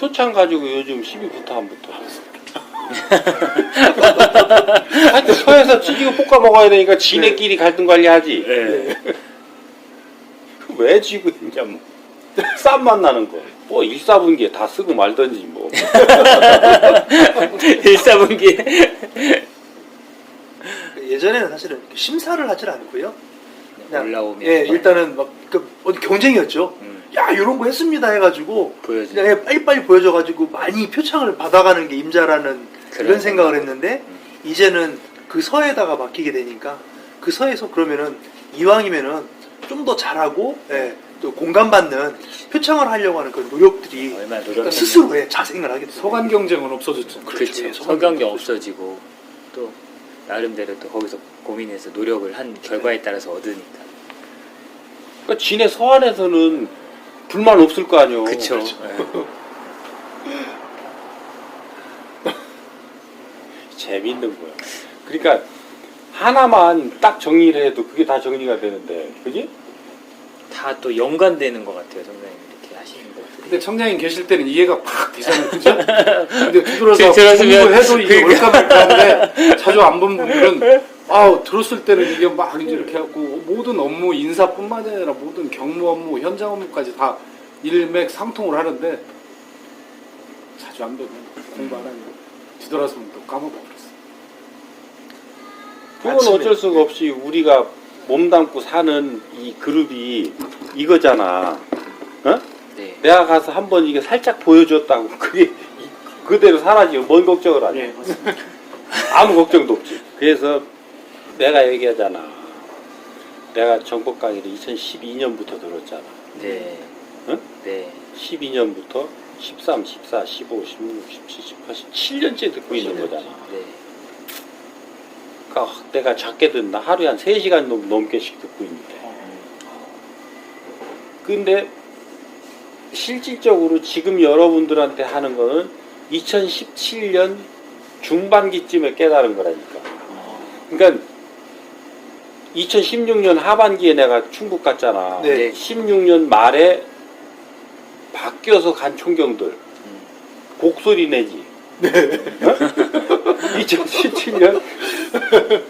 표창 가지고 요즘 시비 붙어 안 붙어? 하여튼 서에서 찌개고 볶아 먹어야 되니까 지네끼리 갈등 관리하지. 네. 왜 지고 있냐 뭐. 쌈 만나는 거. 뭐 일사분기에 다 쓰고 말던지 뭐. 일사분기. 예전에는 사실은 이렇게 심사를 하질 않고요. 그냥 올라오면 예, 일단은 막 그, 어디 경쟁이었죠. 음, 야 이런 거 했습니다 해가지고 보여주. 그냥 예, 빨리빨리 보여줘가지고 많이 표창을 받아가는 게 임자라는 그런 생각을 했는데 음. 이제는 그 서에다가 맡기게 되니까 그 서에서 그러면은 이왕이면은 좀 더 잘하고 예, 또 공감받는 표창을 하려고 하는 그 노력들이 얼마나 노력. 그러니까 스스로의 자생을 하게 돼요. 서간 경쟁은 없어졌죠. 그렇죠. 예, 서경이 없어지고 또 나름대로 또 거기서 고민해서 노력을 한 결과에 따라서 얻으니까. 그러니까 지네 서안에서는 불만 없을 거 아니요. 그쵸. 예. 재밌는 거야. 그러니까 하나만 딱 정리를 해도 그게 다 정리가 되는데, 그지? 다 또 연관되는 것 같아요, 선생님 이렇게 하시는 것들이. 근데 청장님 계실 때는 이해가 팍 되잖아요. 그죠? 근데 뒤돌아서 들었으면 공부해도 이게 그러니까. 올까 말까한데 자주 안 본 분들은 아우 들었을 때는 이게 막 이제 이렇게 하고 모든 업무 인사뿐만 아니라 모든 경무 업무 현장 업무까지 다 일맥상통을 하는데 자주 안 보면 공부 안 하면 뒤돌아서면 또 까먹어버렸어. 그건 아침에. 어쩔 수가 없이 우리가 몸담고 사는 이 그룹이 이거잖아. 어? 네. 내가 가서 한번 이게 살짝 보여줬다고 그게 이- 그대로 사라지고 뭔 걱정을 하냐. 예, 맞습니다. 아무 걱정도 없지. 그래서 내가 얘기하잖아. 내가 정법 강의를 2012년부터 들었잖아. 네. 응? 네. 12년부터 13, 14, 15, 16, 17, 18, 7년째 듣고 있는 거잖아. 네. 그러니까 내가 작게 듣나 하루에 한 3시간 넘, 넘게씩 듣고 있는데. 근데 실질적으로 지금 여러분들한테 하는 거는 2017년 중반기쯤에 깨달은 거라니까. 그러니까 2016년 하반기에 내가 충북 갔잖아. 네. 16년 말에 바뀌어서 간 총경들 음. 곡소리 내지. 어? 2017년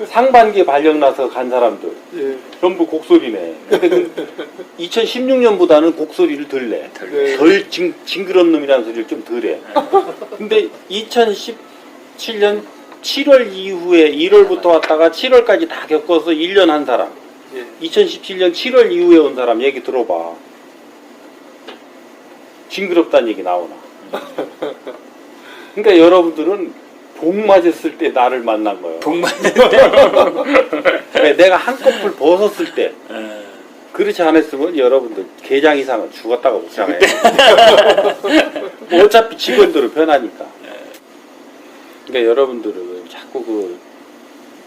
상반기에 발령 나서 간 사람들 예. 전부 곡소리네. 근데 그 2016년보다는 곡소리를 덜 내. 덜. 네. 덜 징, 징그런 놈이라는 소리를 좀 덜 해. 근데 2017년 7월 이후에 1월부터 왔다가 7월까지 다 겪어서 1년 한 사람. 예. 2017년 7월 이후에 온 사람 얘기 들어봐. 징그럽다는 얘기 나오나. 그러니까 여러분들은 복 맞았을 때 나를 만난 거예요. 복왜 내가 한꺼풀 벗었을 때 어, 그렇지 않았으면 여러분들 계장 이상은 죽었다가 못 장해. 어차피 직원들은 변하니까. 그러니까 여러분들은 자꾸 그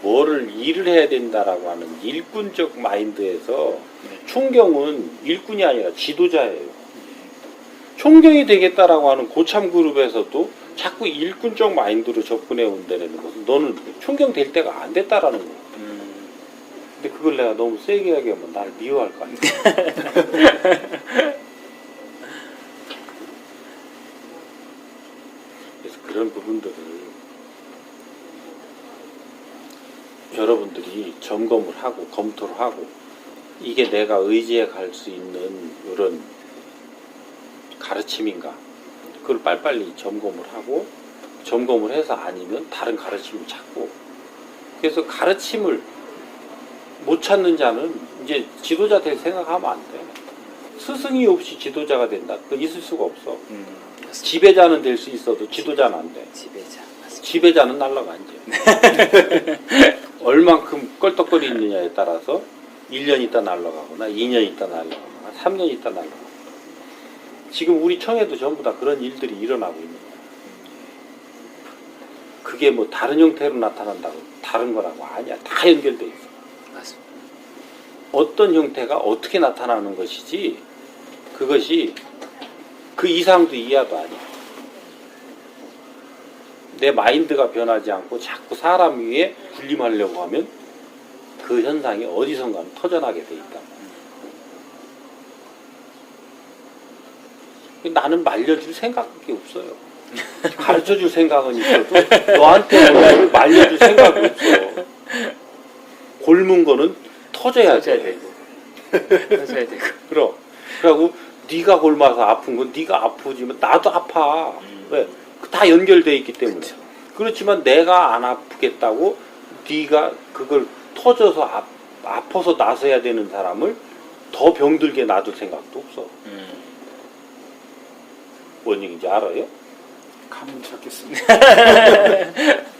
뭐를 일을 해야 된다라고 하는 일꾼적 마인드에서 총경은 일꾼이 아니라 지도자예요. 총경이 되겠다라고 하는 고참 그룹에서도 자꾸 일꾼적 마인드로 접근해 온다는 것은 너는 총경 될 때가 안 됐다라는 거야. 음, 근데 그걸 내가 너무 세게 얘기하면 날 미워할 거 아니야. 그래서 그런 부분들을 여러분들이 점검을 하고 검토를 하고 이게 내가 의지해 갈 수 있는 이런 가르침인가 그걸 빨리빨리 점검을 하고 점검을 해서 아니면 다른 가르침을 찾고 그래서 가르침을 못 찾는 자는 이제 지도자 될 생각하면 안 돼. 스승이 없이 지도자가 된다. 그 있을 수가 없어. 음. 지배자는 될 수 있어도 지도자는 안 돼. 지배자. 지배자는 날라가 이제. 얼만큼 껄떡거리느냐에 따라서 1년 있다 날라가거나 2년 있다 날라가거나 3년 있다 날라가거나. 지금 우리 청에도 전부 다 그런 일들이 일어나고 있는 거야. 그게 뭐 다른 형태로 나타난다고 다른 거라고 아니야. 다 연결돼 있어. 맞습니다. 어떤 형태가 어떻게 나타나는 것이지 그것이 그 이상도 이하도 아니야. 내 마인드가 변하지 않고 자꾸 사람 위에 군림하려고 하면 그 현상이 어디선가 터져나게 돼 있다. 나는 말려줄 생각이 없어요. 가르쳐줄 생각은 있어도 너한테 말려줄 생각이 없어. 골문 거는 터져야 돼. 되고 터져야 되고 그럼. 그리고 네가 골마서 아픈 건 네가 아프지만 나도 아파. 음. 왜? 그다 연결돼 있기 때문에. 그쵸. 그렇지만 내가 안 아프겠다고 네가 그걸 터져서 아, 아파서 나서야 되는 사람을 더 병들게 놔둘 생각도 없어. 음. 뭔 얘기인지 알아요? 감은 찾겠습니다.